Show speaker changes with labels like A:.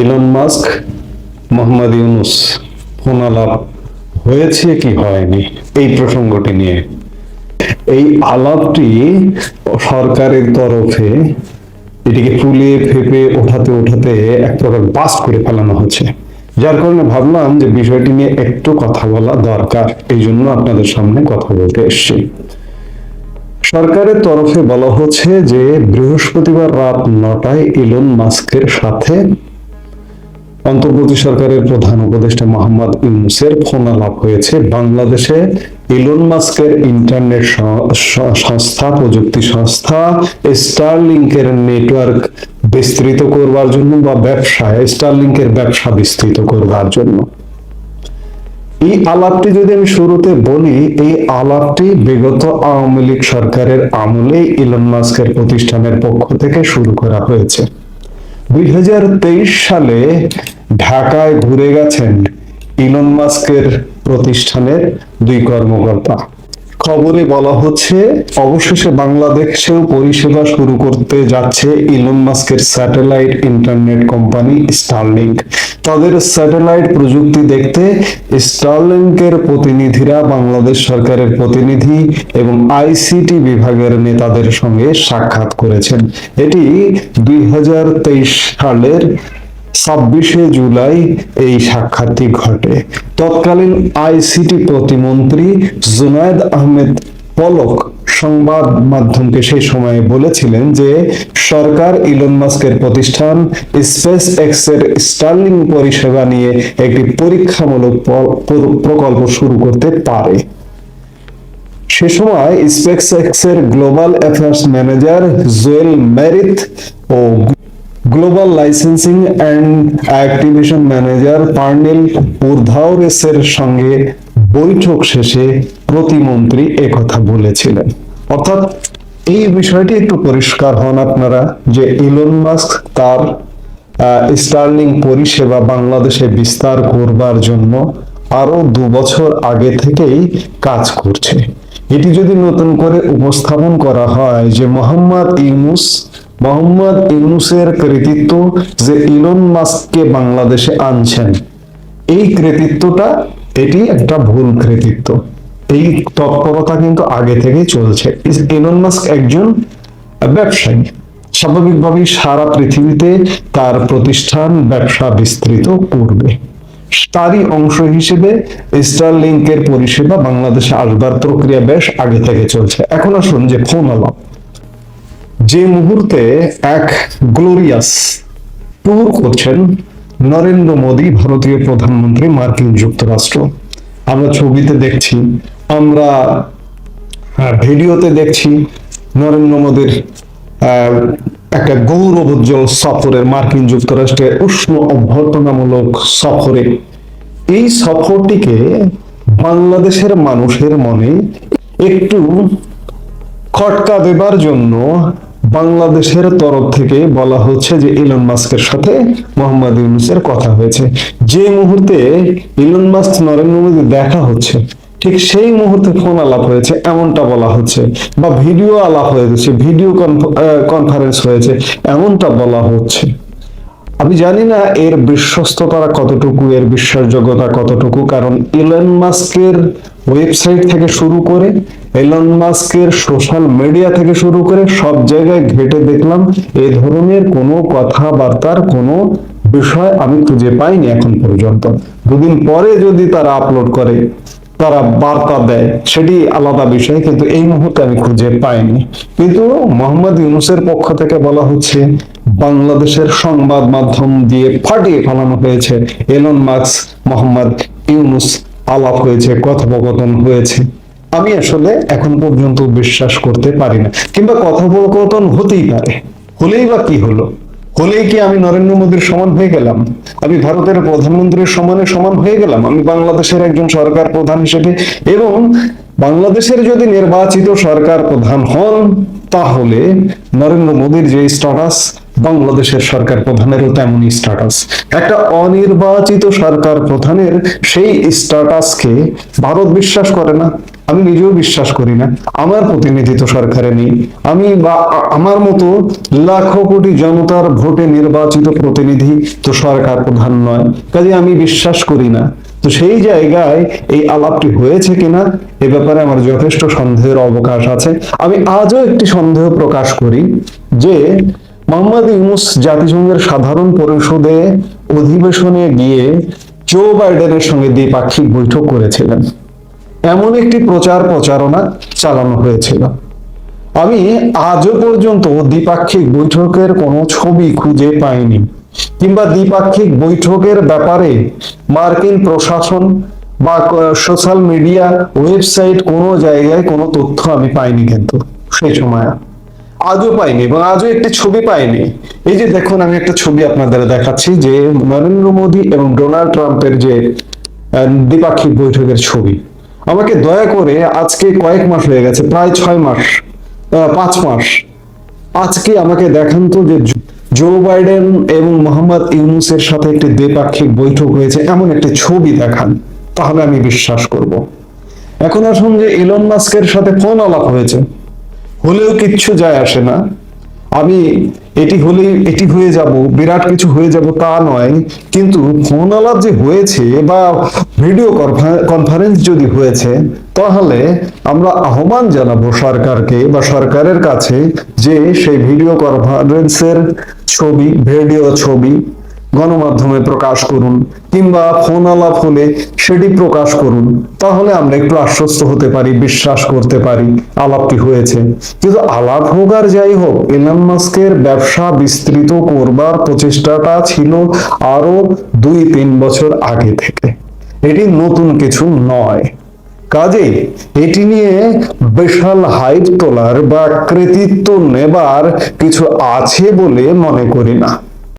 A: Elon Musk Mohammad Yunus phone আলাপ হয়েছে কি হয়নি? এই প্রসঙ্গটি নিয়ে। এই আলাপটি সরকারের তরফে এটিকে ফুলে ফেপে ওঠাতে ওঠাতে এক প্রকার বাস করে ফেলানো হচ্ছে। যার কারণে ভাবলাম যে বিষয়টি নিয়ে একটু কথা বলা দরকার। এই জন্য আপনাদের সামনে কথা বলতে এসেছি। সরকারের তরফে বলা হচ্ছে যে বৃহস্পতিবার রাত নটায় ইলন মাস্কের সাথে অন্তর্বর্তী সরকারের প্রধান উপদেষ্টা মোহাম্মদ ইউনুসের ফোন আলাপ হয়েছে বাংলাদেশে ইলন মাস্কের ইন্টারনেট সংস্থা, প্রযুক্তি সংস্থা স্টারলিংকের নেটওয়ার্ক বিস্তৃত করবার জন্য বা ব্যবসায় স্টারলিংকের ব্যবসা বিস্তৃত করবার জন্য। এই আলাপটি যদি আমি শুরুতে বলি, এই আলাপটি বিগত আওয়ামী লীগ সরকারের আমলে ইলন মাস্কের প্রতিষ্ঠানের পক্ষ থেকে শুরু করা হয়েছে। দুই হাজার তেইশ সালে ঢাকায় ঘুরে গেছেন ইলন মাস্কের প্রতিষ্ঠানের দুই কর্মকর্তা। খবরে বলা হচ্ছে, অবশেষে বাংলাদেশেও পরিষেবা শুরু করতে যাচ্ছে ইলন মাস্কের স্যাটেলাইট ইন্টারনেট কোম্পানি স্টারলিংক। তাদের স্যাটেলাইট প্রযুক্তি দেখতে স্টারলিংকের প্রতিনিধিরা বাংলাদেশ সরকারের প্রতিনিধি এবং আইসিটি বিভাগের নেতাদের সঙ্গে সাক্ষাৎ করেছেন। এটি দুই হাজার তেইশ সালের ছাব্বিশে জুলাই এই সাক্ষাৎটি ঘটে। তৎকালীন আইসিটি প্রতিমন্ত্রী জুনায়দ আহমেদ পলক সংবাদ মাধ্যমকে সেই সময়ে বলেছিলেন যে, সরকার ইলন মাস্কের প্রতিষ্ঠান স্পেস এক্সের স্টার্লিং পরিষেবা নিয়ে একটি পরীক্ষামূলক প্রকল্প শুরু করতে পারে। সে সময় স্পেস এক্সের global affairs manager Joel মেরিথ O global licensing and activation manager Parnell উর্ধাওরেসের সঙ্গে বৈঠক শেষে প্রতিমন্ত্রী একথা বলেছিলেন। অর্থাৎ এই বিষয়টি একটু পরিষ্কার হন আপনারা যে ইলন মাস্ক তার স্টার্লিং পরিষেবা বাংলাদেশে বিস্তার করবার জন্য আরও দু বছর আগে থেকেই কাজ করছে। এটি যদি নতুন করে উপস্থাপন করা হয় যে মোহাম্মদ ইউনুস মোহাম্মদ ইউনুসের কৃতিত্ব যে ইলন মাস্ককে বাংলাদেশে আনছেন, এই কৃতিত্বটা এটি একটা ভুল কৃতিত্ব। এই তৎপরতা কিন্তু আগে থেকেই চলছে। ইলন মাস্ক একজন ব্যবসায়ী। স্বাভাবিকভাবেই সারা পৃথিবীতে তার প্রতিষ্ঠান ব্যবসা বিস্তৃত করবে। তারই অংশ হিসেবে স্টার স্টারলিংকের পরিষেবা বাংলাদেশে আসবার প্রক্রিয়া বেশ আগে থেকে চলছে। এখন আসুন যে ফোন আলাপ। যে মুহূর্তে এক গ্লোরিয়াস ট্যুর করছেন নরেন্দ্র মোদী, ভারতীয় প্রধানমন্ত্রী মার্কিন যুক্তরাষ্ট্র। আমরা ছবিতে দেখছি, আমরা ভিডিওতে দেখছি নরেন্দ্র মোদীর একটা গৌরবোজ্জ্বল সফরের মার্কিন যুক্তরাষ্ট্রের উষ্ণ অভ্যর্থনামূলক সফরে। এই সফরটিকে বাংলাদেশের মানুষের মনে একটু খটকা দেবার জন্য বাংলাদেশের তরফ থেকে বলা হচ্ছে যে ইলন মাস্কের সাথে মোহাম্মদ ইউনুসের কথা হয়েছে। যে মুহূর্তে ইলন মাস্ক নরেন্দ্র মোদী দেখা হচ্ছে, ঠিক সেই মুহূর্তে ফোন আলাপ হয়েছে, এমনটা বলা হচ্ছে বা ভিডিও আলাপ হয়েছে, ভিডিও কনফারেন্স হয়েছে, এমনটা বলা হচ্ছে। আমি জানি না এর বিশ্বস্ততা কতটুকু, এর বিশ্বাসযোগ্যতা কতটুকু, কারণ ইলন মাস্কের ওয়েবসাইট থেকে শুরু করে এলন মাস্কের সোশ্যাল মিডিয়া থেকে শুরু করে সব জায়গায় ঘেটে দেখলাম এ ধরনের কোনো কথাবার্তার কোনো বিষয় আমি খুঁজে পাইনি এখন পর্যন্ত। দুদিন পরে যদি তারা আপলোড করে, তারা বার্তা দেয়, সেটি আলাদা বিষয়, কিন্তু এই মুহূর্তে আমি খুঁজে পাইনি। কিন্তু মোহাম্মদ ইউনুসের পক্ষ থেকে বলা হচ্ছে বাংলাদেশের সংবাদ মাধ্যম দিয়ে ফাটিয়ে ফেলানো হয়েছে। এলন মার্কস মোহাম্মদ ইউনুস আলাপ হয়েছে, কথোপকথন হয়েছে। আমি আসলে এখন পর্যন্ত বিশ্বাস করতে পারি না। কিংবা কথোপকথন হতেই পারে। হলেই বা কি হলো? হলেই কি আমি নরেন্দ্র মোদীর সমান হয়ে গেলাম? আমি ভারতের প্রধানমন্ত্রীর সমানে সমান হয়ে গেলাম? আমি বাংলাদেশের একজন সরকার প্রধান হিসেবে এবং বাংলাদেশের যদি নির্বাচিত সরকার প্রধান হন, তাহলে নরেন্দ্র মোদীর যে স্ট্যাটাস বাংলাদেশের সরকার প্রধানেরও তেমনই স্ট্যাটাস একটা অনির্বাচিত সরকার প্রধানের সেই স্ট্যাটাসকে ভারত বিশ্বাস করে না। আমি নিজেও বিশ্বাস করি না। আমার প্রতিনিধি তো সরকারে নেই। আমি বা আমার মতো লাখো কোটি জনতার ভোটে নির্বাচিত প্রতিনিধি তো সরকার প্রধান নয়। কাজে আমি বিশ্বাস করি না। তো সেই জায়গায় এই আলাপটি হয়েছে কিনা, এ ব্যাপারে আমার যথেষ্ট সন্দেহের অবকাশ আছে। আমি আজও একটি সন্দেহ প্রকাশ করি যে মোহাম্মদ ইউনুস জাতিসংঘের সাধারণ পরিষদে অধিবেশনে গিয়ে জো বাইডেনের সঙ্গে দ্বিপাক্ষিক বৈঠক করেছিলেন। এমন একটি প্রচার প্রচারণা চালানো হয়েছিল। আমি আজও পর্যন্ত দ্বিপাক্ষিক বৈঠকের কোনো ছবি খুঁজে পাইনি কিংবা দ্বিপাক্ষিক বৈঠকের ব্যাপারে মার্কিন প্রশাসন বা সোশ্যাল মিডিয়া ওয়েবসাইট কোনো জায়গায় কোনো তথ্য আমি পাইনি কিন্তু সেই সময়। আজও পাইনি এবং আজও একটি ছবি পাইনি। এই যে দেখুন, আমি একটা ছবি আপনাদের দেখাচ্ছি যে নরেন্দ্র মোদী এবং ডোনাল্ড ট্রাম্পের যে দ্বিপাক্ষিক বৈঠকের ছবি। আমাকে দয়া করে আজকে কয়েক মাস হয়ে গেছে, প্রায় ছয় মাস পাঁচ মাস। আজকে আমাকে দেখান তো যে জো- জো বাইডেন এবং মোহাম্মদ ইউনুসের সাথে একটি দ্বিপাক্ষিক বৈঠক হয়েছে, এমন একটি ছবি দেখান, তাহলে আমি বিশ্বাস করব। এখন আসুন যে ইলন মাস্কের সাথে ফোন আলাপ হয়েছে। হলেও কিচ্ছু যায় আসে না। আমি এটি হলে, এটি হয়ে যাব, বিরাট কিছু হয়ে যাব তা নয়, কিন্তু ফোন আলাপ যে হয়েছে বা ভিডিও কনফারেন্স যদি হয়েছে, তাহলে আমরা আহ্বান জানাব সরকারকে বা সরকারের কাছে যে সেই ভিডিও কনফারেন্সের ছবি ভিডিও ছবি গণমাধ্যমে প্রকাশ করুন কিংবা ফোন আলাপ হলে সেটি প্রকাশ করুন, তাহলে আমরা একটু আশ্বস্ত হতে পারি, বিশ্বাস করতে পারি, আলাপটি হয়েছে। কিন্তু আলাপ হোক আর যাই হোক এলন মাস্কের ব্যবসা বিস্তৃত করবার প্রচেষ্টাটা ছিল আরও দুই তিন বছর আগে থেকে। এটি নতুন কিছু নয়। কাজে এটি নিয়ে বিশাল হাইপ তোলার বা কৃতিত্ব নেবার কিছু আছে বলে মনে করি না।